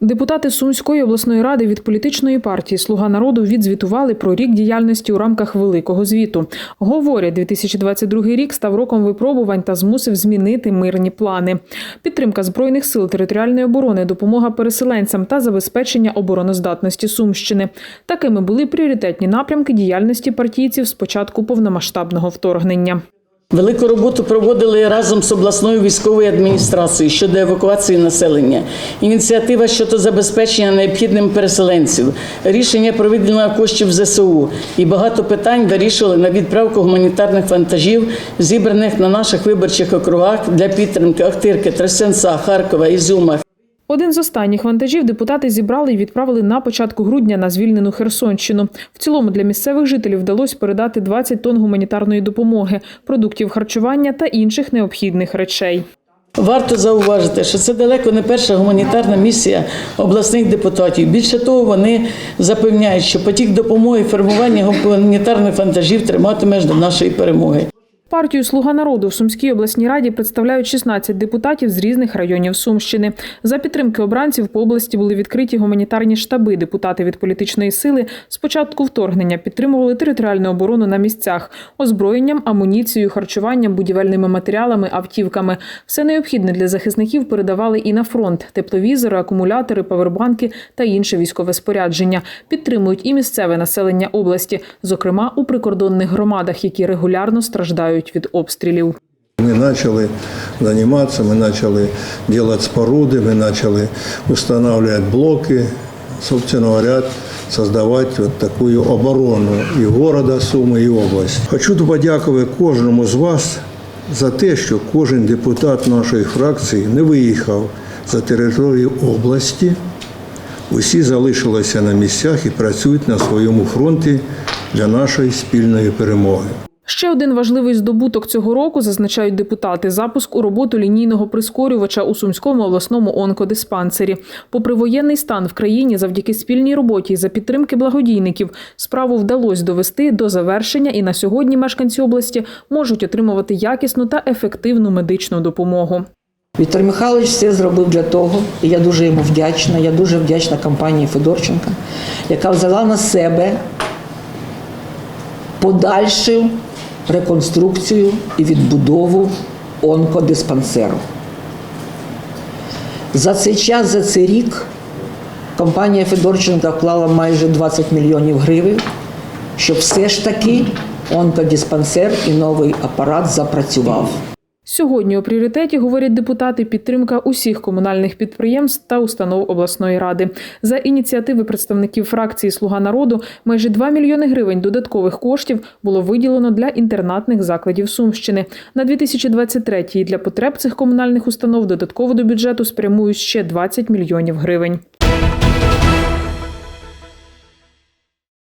Депутати Сумської обласної ради від політичної партії Слуга народу відзвітували про рік діяльності у рамках великого звіту. Говорять, 2022 рік став роком випробувань та змусив змінити мирні плани. Підтримка збройних сил територіальної оборони, допомога переселенцям та забезпечення обороноздатності Сумщини. Такими були пріоритетні напрямки діяльності партійців з початку повномасштабного вторгнення. Велику роботу проводили разом з обласною військовою адміністрацією щодо евакуації населення, ініціатива щодо забезпечення необхідним переселенців, рішення про виділення коштів ЗСУ. І багато питань вирішували на відправку гуманітарних вантажів, зібраних на наших виборчих округах для підтримки Охтирки, Тростянця, Харкова, Ізюма, Один з останніх вантажів депутати зібрали і відправили на початку грудня на звільнену Херсонщину. В цілому для місцевих жителів вдалося передати 20 тонн гуманітарної допомоги, продуктів харчування та інших необхідних речей. Варто зауважити, що це далеко не перша гуманітарна місія обласних депутатів. Більше того, вони запевняють, що потік допомоги формування гуманітарних вантажів триматиме до нашої перемоги. Партію Слуга народу в Сумській обласній раді представляють 16 депутатів з різних районів Сумщини. За підтримки обранців по області були відкриті гуманітарні штаби. Депутати від політичної сили з початку вторгнення підтримували територіальну оборону на місцях озброєнням, амуніцією, харчуванням, будівельними матеріалами, автівками. Все необхідне для захисників передавали і на фронт: тепловізори, акумулятори, павербанки та інше військове спорядження. Підтримують і місцеве населення області, зокрема у прикордонних громадах, які регулярно страждають від обстрілів. Мы начали заниматься, мы начали делать споруды, мы начали устанавливать блоки, собственно говоря, создавать вот такую оборону і города Суми, і області. Хочу подякувати кожному з вас за те, що кожен депутат нашої фракції не виїхав за територію області. Усі залишилися на місцях і працюють на своєму фронті для нашої спільної перемоги. Ще один важливий здобуток цього року зазначають депутати запуск у роботу лінійного прискорювача у Сумському обласному онкодиспансері. Попри воєнний стан в країні, завдяки спільній роботі за підтримки благодійників, справу вдалося довести до завершення, і на сьогодні мешканці області можуть отримувати якісну та ефективну медичну допомогу. Віктор Михайлович все зробив для того, і я дуже йому вдячна. Я дуже вдячна компанії Федорченка, яка взяла на себе подальшу реконструкцію і відбудову онкодиспансеру. За цей час, за цей рік, компанія Федорченка вклала майже 20 мільйонів гривень, щоб все ж таки онкодиспансер і новий апарат запрацював. Сьогодні у пріоритеті говорять депутати підтримка усіх комунальних підприємств та установ обласної ради. За ініціативи представників фракції Слуга народу майже 2 мільйони гривень додаткових коштів було виділено для інтернатних закладів Сумщини. На 2023 для потреб цих комунальних установ додатково до бюджету спрямують ще 20 мільйонів гривень.